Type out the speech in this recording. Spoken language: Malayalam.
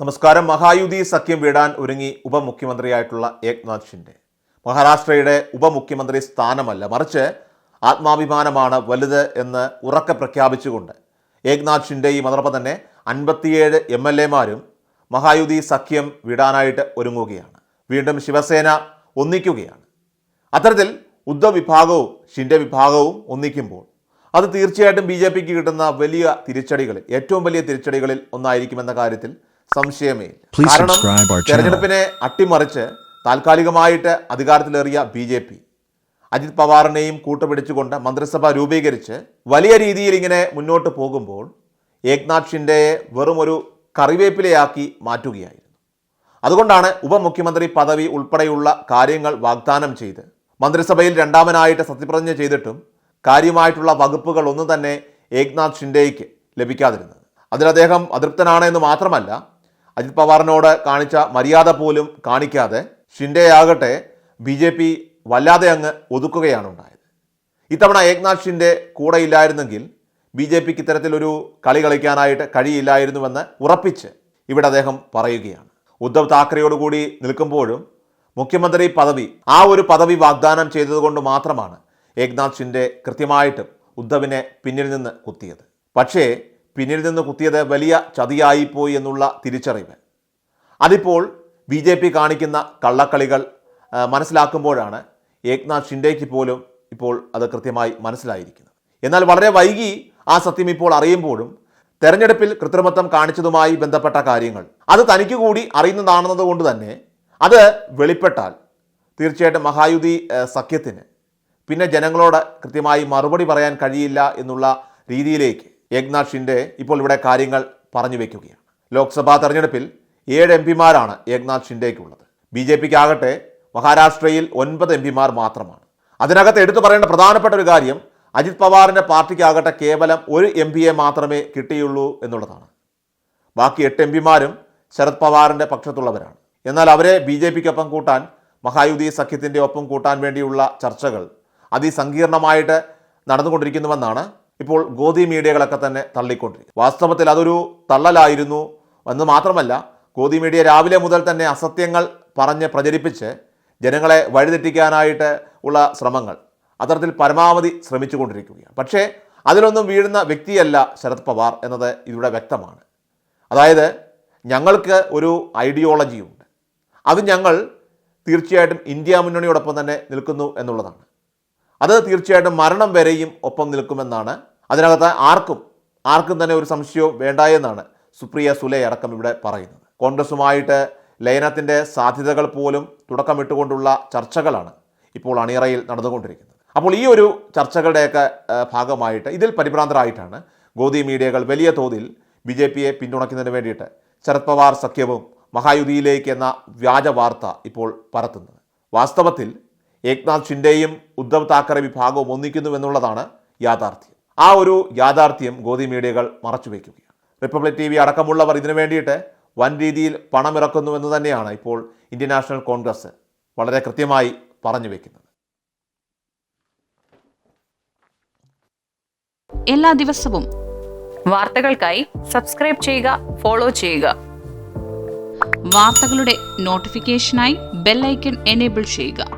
നമസ്കാരം. മഹായുതി സഖ്യം വീടാൻ ഒരുങ്ങി ഉപമുഖ്യമന്ത്രിയായിട്ടുള്ള ഏക്നാഥ് ഷിൻഡെ. മഹാരാഷ്ട്രയുടെ ഉപമുഖ്യമന്ത്രി സ്ഥാനമല്ല മറിച്ച് ആത്മാഭിമാനമാണ് വലുത് എന്ന് ഉറക്കെ പ്രഖ്യാപിച്ചുകൊണ്ട് ഏക്നാഥ് ഷിൻഡെയും അതോടൊപ്പം തന്നെ അൻപത്തിയേഴ് എം എൽ എമാരും മഹായുതി സഖ്യം വിടാനായിട്ട് ഒരുങ്ങുകയാണ്. വീണ്ടും ശിവസേന ഒന്നിക്കുകയാണ്. അത്തരത്തിൽ ഉദ്ധവ് വിഭാഗവും ഷിൻഡെ വിഭാഗവും ഒന്നിക്കുമ്പോൾ അത് തീർച്ചയായിട്ടും ബി ജെ പിക്ക് കിട്ടുന്ന വലിയ തിരിച്ചടികളിൽ ഏറ്റവും വലിയ തിരിച്ചടികളിൽ ഒന്നായിരിക്കുമെന്ന കാര്യത്തിൽ സംശയമേ. കാരണം. തെരഞ്ഞെടുപ്പിനെ അട്ടിമറിച്ച് താൽക്കാലികമായിട്ട് അധികാരത്തിലേറിയ ബി ജെ പി. അജിത് പവാറിനെയും കൂട്ടുപിടിച്ചുകൊണ്ട് മന്ത്രിസഭ രൂപീകരിച്ച് വലിയ രീതിയിൽ ഇങ്ങനെ മുന്നോട്ട് പോകുമ്പോൾ ഏക്നാഥ് ഷിൻഡെയെ വെറും ഒരു കറിവേപ്പിലയാക്കി മാറ്റുകയായിരുന്നു. അതുകൊണ്ടാണ് ഉപമുഖ്യമന്ത്രി പദവി ഉൾപ്പെടെയുള്ള കാര്യങ്ങൾ വാഗ്ദാനം ചെയ്ത് മന്ത്രിസഭയിൽ രണ്ടാമനായിട്ട് സത്യപ്രതിജ്ഞ ചെയ്തിട്ടും കാര്യമായിട്ടുള്ള വകുപ്പുകൾ ഒന്നും തന്നെ ഏക്നാഥ് ഷിൻഡേയ്ക്ക് ലഭിക്കാതിരുന്നത്. അതിൽ അദ്ദേഹം അതൃപ്തനാണ് എന്ന് മാത്രമല്ല അജിത് പവാറിനോട് കാണിച്ച മര്യാദ പോലും കാണിക്കാതെ ഷിൻഡെ ആകട്ടെ ബി ജെ പി വല്ലാതെ അങ്ങ് ഒതുക്കുകയാണ് ഉണ്ടായത്. ഇത്തവണ ഏക്നാഥ് ഷിൻഡെ കൂടെ ഇല്ലായിരുന്നെങ്കിൽ ബി ജെ പിക്ക് ഇത്തരത്തിലൊരു കളി കളിക്കാനായിട്ട് കഴിയില്ലായിരുന്നുവെന്ന് ഉറപ്പിച്ച് ഇവിടെ അദ്ദേഹം പറയുകയാണ്. ഉദ്ധവ് താക്കറെയോടുകൂടി നിൽക്കുമ്പോഴും മുഖ്യമന്ത്രി പദവി ആ ഒരു പദവി വാഗ്ദാനം ചെയ്തതുകൊണ്ട് മാത്രമാണ് ഏക്നാഥ് ഷിൻഡെ കൃത്യമായിട്ടും ഉദ്ധവിനെ പിന്നിൽ നിന്ന് കുത്തിയത്. പക്ഷേ പിന്നിൽ നിന്ന് കുത്തിയത് വലിയ ചതിയായിപ്പോയി എന്നുള്ള തിരിച്ചറിവ്. അതിപ്പോൾ ബി ജെ പി കാണിക്കുന്ന കള്ളക്കളികൾ മനസ്സിലാക്കുമ്പോഴാണ് ഏക്നാഥ് ഷിൻഡേക്ക് പോലും ഇപ്പോൾ അത് കൃത്യമായി മനസ്സിലായിരിക്കുന്നത്. എന്നാൽ വളരെ വൈകി ആ സത്യം ഇപ്പോൾ അറിയുമ്പോഴും തെരഞ്ഞെടുപ്പിൽ കൃത്രിമത്വം കാണിച്ചതുമായി ബന്ധപ്പെട്ട കാര്യങ്ങൾ അത് തനിക്ക് കൂടി അറിയുന്നതാണെന്നത് കൊണ്ട് തന്നെ അത് വെളിപ്പെട്ടാൽ തീർച്ചയായിട്ടും മഹായുതി സഖ്യത്തിന് പിന്നെ ജനങ്ങളോട് കൃത്യമായി മറുപടി പറയാൻ കഴിയില്ല എന്നുള്ള രീതിയിലേക്ക് ഏക്നാഥ് ഷിൻഡെ ഇപ്പോൾ ഇവിടെ കാര്യങ്ങൾ പറഞ്ഞു വയ്ക്കുകയാണ് ലോക്സഭാ തെരഞ്ഞെടുപ്പിൽ ഏഴ് എം പിമാരാണ് ഏക്നാഥ് ഷിൻഡേക്കുള്ളത് ബി ജെ പിക്ക് ആകട്ടെ മഹാരാഷ്ട്രയിൽ ഒൻപത് എം പിമാർ മാത്രമാണ്. അതിനകത്ത് എടുത്തു പറയേണ്ട പ്രധാനപ്പെട്ട ഒരു കാര്യം അജിത് പവാറിന്റെ പാർട്ടിക്കാകട്ടെ കേവലം ഒരു എം പിയെ മാത്രമേ കിട്ടിയുള്ളൂ എന്നുള്ളതാണ്. ബാക്കി എട്ട് എം പിമാരും ശരത് പവാറിന്റെ പക്ഷത്തുള്ളവരാണ്. എന്നാൽ അവരെ ബി ജെ പിക്കൊപ്പം കൂട്ടാൻ മഹായുതി സഖ്യത്തിന്റെ ഒപ്പം കൂട്ടാൻ വേണ്ടിയുള്ള ചർച്ചകൾ അതിസങ്കീർണമായിട്ട് നടന്നുകൊണ്ടിരിക്കുന്നുവെന്നാണ് ഇപ്പോൾ ഗോദി മീഡിയകളൊക്കെ തന്നെ തള്ളിക്കൊണ്ടിരിക്കും വാസ്തവത്തിൽ അതൊരു തള്ളലായിരുന്നു എന്ന് മാത്രമല്ല ഗോദി മീഡിയ രാവിലെ മുതൽ തന്നെ അസത്യങ്ങൾ പറഞ്ഞ് പ്രചരിപ്പിച്ച് ജനങ്ങളെ വഴിതെറ്റിക്കാനായിട്ട് ഉള്ള ശ്രമങ്ങൾ അത്തരത്തിൽ പരമാവധി ശ്രമിച്ചുകൊണ്ടിരിക്കുകയാണ്. പക്ഷേ അതിലൊന്നും വീഴുന്ന വ്യക്തിയല്ല ശരത് പവാർ എന്നത് ഇവിടെ വ്യക്തമാണ്. അതായത് ഞങ്ങൾക്ക് ഒരു ഐഡിയോളജിയുണ്ട് അത് ഞങ്ങൾ തീർച്ചയായിട്ടും ഇന്ത്യ മുന്നണിയോടൊപ്പം തന്നെ നിൽക്കുന്നു എന്നുള്ളതാണ്. അത് തീർച്ചയായിട്ടും മരണം വരെയും ഒപ്പം നിൽക്കുമെന്നാണ് അതിനകത്ത് ആർക്കും ആർക്കും തന്നെ ഒരു സംശയവും വേണ്ട എന്നാണ് സുപ്രിയ സുലെ അടക്കം ഇവിടെ പറയുന്നത്. കോൺഗ്രസുമായിട്ട് ലയനത്തിന്റെ സാധ്യതകൾ പോലും തുടക്കമിട്ടുകൊണ്ടുള്ള ചർച്ചകളാണ് ഇപ്പോൾ അണിയറയിൽ നടന്നുകൊണ്ടിരിക്കുന്നത്. അപ്പോൾ ഈ ഒരു ചർച്ചകളുടെയൊക്കെ ഭാഗമായിട്ട് ഇതിൽ പരിഭ്രാന്തരായിട്ടാണ് ഗോദി മീഡിയകൾ വലിയ തോതിൽ ബി ജെ പിയെ പിന്തുണയ്ക്കുന്നതിന് വേണ്ടിയിട്ട് ശരത് പവാർ സഖ്യവും മഹായുതിയിലേക്ക് എന്ന വ്യാജ വാർത്ത ഇപ്പോൾ പരത്തുന്നത്. വാസ്തവത്തിൽ ഏക്നാഥ് ഷിൻഡെയും ഉദ്ധവ് താക്കറെ വിഭാഗവും ഒന്നിക്കുന്നു എന്നുള്ളതാണ് യാഥാർത്ഥ്യം. ആ ഒരു യാഥാർത്ഥ്യം ഗോതി മീഡിയകൾ മറച്ചു മറച്ചുവെക്കുകയാണ് റിപ്പബ്ലിക് ടി വി അടക്കമുള്ളവർ ഇതിനു വേണ്ടിയിട്ട് വൻ രീതിയിൽ പണമിറക്കുന്നു എന്ന് തന്നെയാണ് ഇപ്പോൾ ഇന്ത്യൻ നാഷണൽ കോൺഗ്രസ് വളരെ കൃത്യമായി പറഞ്ഞു വയ്ക്കുന്നത്. എല്ലാ ദിവസവും വാർത്തകൾക്കായി സബ്സ്ക്രൈബ് ചെയ്യുക ഫോളോ ചെയ്യുക. വാർത്തകളുടെ നോട്ടിഫിക്കേഷനായി ബെല്ലൈക്കൺ എനേബിൾ ചെയ്യുക.